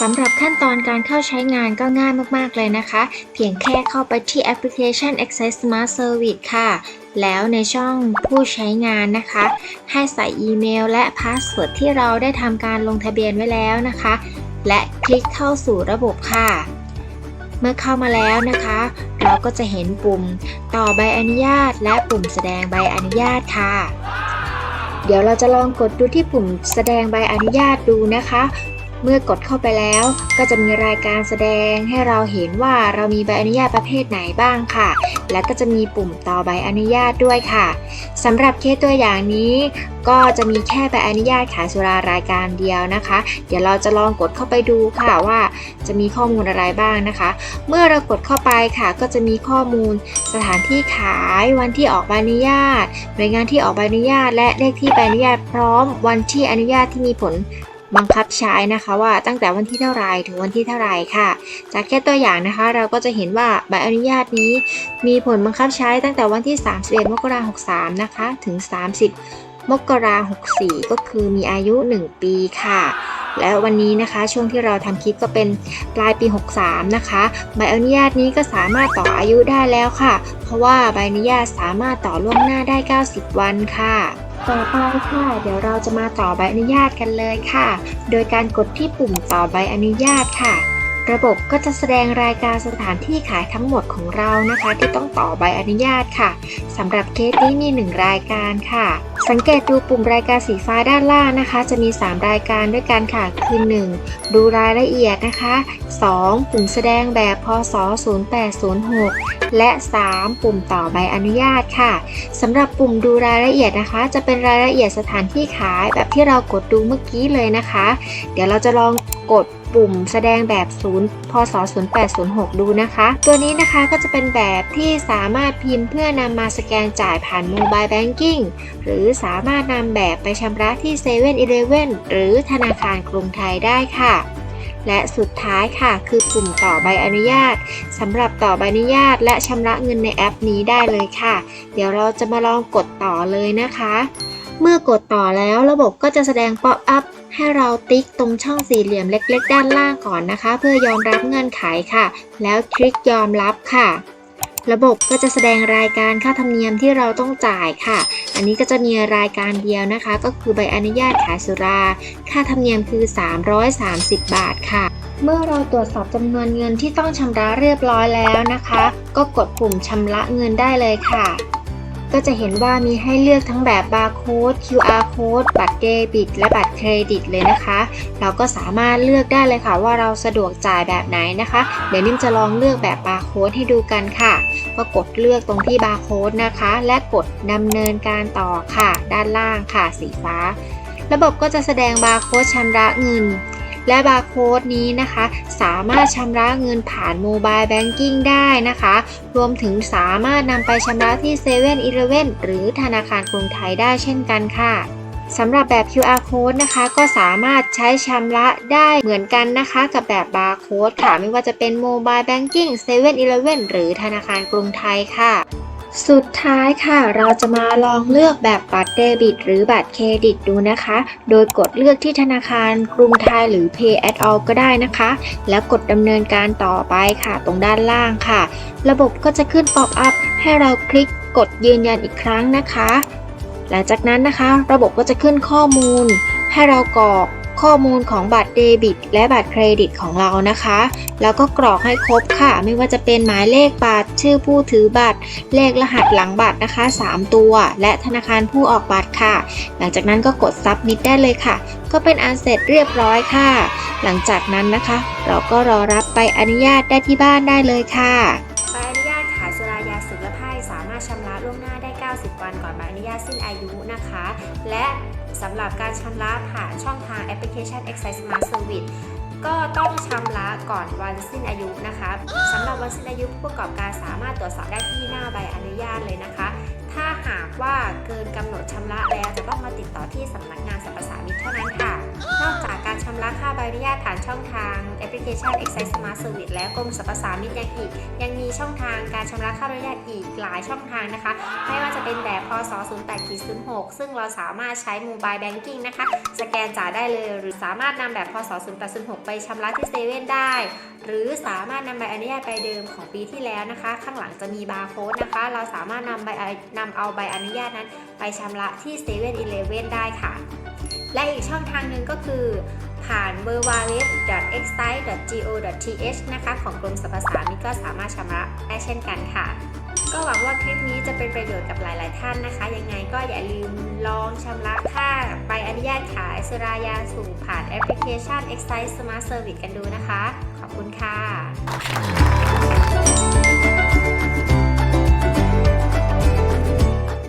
สำหรับขั้นตอนการเข้าใช้งานก็ง่ายมาก ๆ เลยนะคะ เพียงแค่เข้าไปที่แอปพลิเคชัน Access Smart Service ค่ะ แล้วในช่องผู้ใช้งานนะคะ ให้ใส่อีเมลและพาสเวิร์ดที่เราได้ทำการลงทะเบียนไว้แล้วนะคะ และคลิกเข้าสู่ระบบค่ะ เมื่อเข้ามาแล้วนะคะ เราก็จะเห็นปุ่มต่อใบอนุญาต และปุ่มแสดงใบอนุญาตค่ะ เดี๋ยวเราจะลองกดดูที่ปุ่มแสดงใบอนุญาตดูนะคะ เมื่อกดเข้าไปแล้วก็จะมีรายการแสดงให้เราเห็นว่าเรามีใบอนุญาตประเภทไหนบ้างค่ะ และก็จะมีปุ่มต่อใบอนุญาตด้วยค่ะสำหรับเคสตัวอย่างนี้ก็จะมีแค่ใบอนุญาตขายสุรารายการเดียวนะคะ เดี๋ยวเราจะลองกดเข้าไปดูค่ะว่าจะมีข้อมูลอะไรบ้างนะคะ เมื่อเรากดเข้าไปค่ะ ก็จะมีข้อมูลสถานที่ขายวันที่ออกใบอนุญาตหน่วยงานที่ออกใบอนุญาต และเลขที่ใบอนุญาตพร้อมวันที่อนุญาตที่มีผล บังคับใช้นะคะว่าตั้งแต่วันที่เท่าไรถึงวันที่เท่าไรค่ะ จากแค่ตัวอย่างนะคะ เราก็จะเห็นว่าใบอนุญาตนี้ มีผลบังคับใช้ตั้งแต่วันที่ 31 มกราคม63 นะคะ ถึง 30 มกราคม64 ก็คือมีอายุ 1 ปีค่ะและวันนี้นะคะช่วงที่เราทำคลิปก็เป็นปลายปี 63 นะคะ ใบอนุญาตนี้ก็สามารถต่ออายุได้แล้วค่ะ เพราะว่าใบอนุญาตสามารถต่อล่วงหน้าได้ 90 วันค่ะ ต่อไปค่ะ เดี๋ยวเราจะมาต่อใบอนุญาตกันเลยค่ะ โดยการกดที่ปุ่มต่อใบอนุญาตค่ะ ระบบก็จะแสดงรายการสถานที่ขายทั้งหมดของเรานะคะ ที่ต้องต่อใบอนุญาตค่ะสำหรับเคสนี้มี 1 รายการค่ะ สังเกตดูปุ่มรายการสีฟ้าด้านล่างนะคะ จะมี 3 รายการด้วยกันค่ะ คือ 1. ดูรายละเอียดนะคะ 2. ปุ่มแสดงแบบพศ 0806 และ 3. ปุ่มต่อใบอนุญาตค่ะสำหรับปุ่มดูรายละเอียดนะคะ จะเป็นรายละเอียดสถานที่ขายแบบที่เรากดดูเมื่อกี้เลยนะคะ เดี๋ยวเราจะลองกด ปุ่มแสดงแบบ0พศ0806 ดูนะคะ ตัวนี้นะคะก็จะเป็นแบบที่สามารถพิมพ์เพื่อนำมาสแกนจ่ายผ่านโมบายแบงกิ้งหรือสามารถนำแบบไปชำระที่7 e เ e ่ e อหรือธนาคารกรุงไทยได้ค่ะและสุดท้ายค่ะ คือปุ่มต่อใบอนุญาตสำหรับต่อใบอนุญาต และชำระเงินในแอปนี้ได้เลยค่ะ เดี๋ยวเราจะมาลองกดต่อเลยนะคะ เมื่อกดต่อแล้วระบบก็จะแสดงป๊อปอัพให้เราติ๊กตรงช่องสี่เหลี่ยมเล็ก ๆ ด้านล่างก่อนนะคะ เพื่อยอมรับเงื่อนไขค่ะ แล้วคลิกยอมรับค่ะ ระบบก็จะแสดงรายการค่าธรรมเนียมที่เราต้องจ่ายค่ะ อันนี้ก็จะมีรายการเดียวนะคะ ก็คือใบอนุญาตขายสุรา ค่าธรรมเนียมคือ 330 บาทค่ะเมื่อเราตรวจสอบจำนวนเงินที่ต้องชำระเรียบร้อยแล้วนะคะ ก็กดปุ่มชำระเงินได้เลยค่ะ ก็จะเห็นว่ามีให้เลือกทั้งแบบบาร์โค้ด QR code บัตรเดบิต และบัตรเครดิตเลยนะคะ เราก็สามารถเลือกได้เลยค่ะว่าเราสะดวกจ่ายแบบไหนนะคะ เดี๋ยวนิ่มจะลองเลือกแบบบาร์โค้ดให้ดูกันค่ะ ก็กดเลือกตรงที่บาร์โค้ดนะคะ และกดดำเนินการต่อค่ะ ด้านล่างค่ะสีฟ้า ระบบก็จะแสดงบาร์โค้ดชำระเงิน และบาร์โค้ดนี้นะคะ สามารถชำระเงินผ่านโมบายแบงกิ้งได้นะคะ รวมถึงสามารถนำไปชำระที่7 e เ e ่ e อหรือธนาคารกรุงไทยได้เช่นกันค่ะสำหรับแบบ QR code นะคะ ก็สามารถใช้ชำระได้เหมือนกันนะคะ กับแบบบาร์โค้ดค่ะ ไม่ว่าจะเป็นโมบายแบงกิ้ง7 e เ e ่ e หรือธนาคารกรุงไทยค่ะ สุดท้ายค่ะ เราจะมาลองเลือกแบบบัตรเดบิต หรือบัตรเครดิตดูนะคะ โดยกดเลือกที่ธนาคารกรุงไทยหรือ Pay at all ก็ได้นะคะ แล้วกดดำเนินการต่อไปค่ะ ตรงด้านล่างค่ะ ระบบก็จะขึ้นป๊อปอัพให้เราคลิกกดยืนยันอีกครั้งนะคะ หลังจากนั้นนะคะ ระบบก็จะขึ้นข้อมูล ให้เรากรอก ข้อมูลของบัตรเดบิต และบัตรเครดิตของเรานะคะ แล้วก็กรอกให้ครบค่ะ ไม่ว่าจะเป็นหมายเลขบัตร ชื่อผู้ถือบัตร เลขรหัสหลังบัตรนะคะ 3 ตัว และธนาคารผู้ออกบัตรค่ะ หลังจากนั้นก็กด submit ได้เลยค่ะ ก็เป็นอันเสร็จเรียบร้อยค่ะ หลังจากนั้นนะคะ เราก็รอรับไปอนุญาตได้ที่บ้านได้เลยค่ะ สิ้นอายุนะคะ และสำหรับการชำระผ่านช่องทางแอปพลิเคชัน Excise Smart Service ก็ต้องชำระก่อนวันสิ้นอายุนะคะสำหรับวันสิ้นอายุผู้ประกอบการสามารถตรวจสอบได้ที่หน้าใบอนุญาตเลยนะคะ ถ้าหากว่าเกินกำหนดชำระแล้วจะต้องมาติดต่อที่สำนักงานสรรพสามิตเท่านั้นค่ะ นอกจากการชำระค่าใบอนุญาตผ่านช่องทางแอปพลิเคชัน Excise Smart Service และกรมสรรพสามิตยังอีก ยังมีช่องทางการชำระค่าใบอนุญาตอีกหลายช่องทางนะคะ ไม่ว่าจะเป็นแบบพศ08 06 ซึ่งเราสามารถใช้ Mobile Banking นะคะ สแกนจ่ายได้เลย หรือสามารถนำแบบพศ08 06 ไปชำระที่เซเว่นได้ หรือสามารถนำใบอนุญาตใบเดิมของปีที่แล้วนะคะ ข้างหลังจะมีบาร์โค้ดนะคะ เราสามารถนำใบนำำเอาใบอนุญาตนั้น ไปชำระที่7 e เ e ่ e อได้ค่ะ และอีกช่องทางหนึ่งก็คือผ่าน w w w e x c i s e go th นะคะ ของกรมสรรพสามิตก็สามารถชำระได้เช่นกันค่ะ ก็หวังว่าคลิปนี้จะเป็นประโยชน์กับหลาย ๆ ท่านนะคะ ยังไงก็อย่าลืมลองชำระค่าใบอนุญาตขายสุรายาสูบผ่านแอปพลิเคชัน Excise Smart Service กันดูนะคะ ขอบคุณค่ะ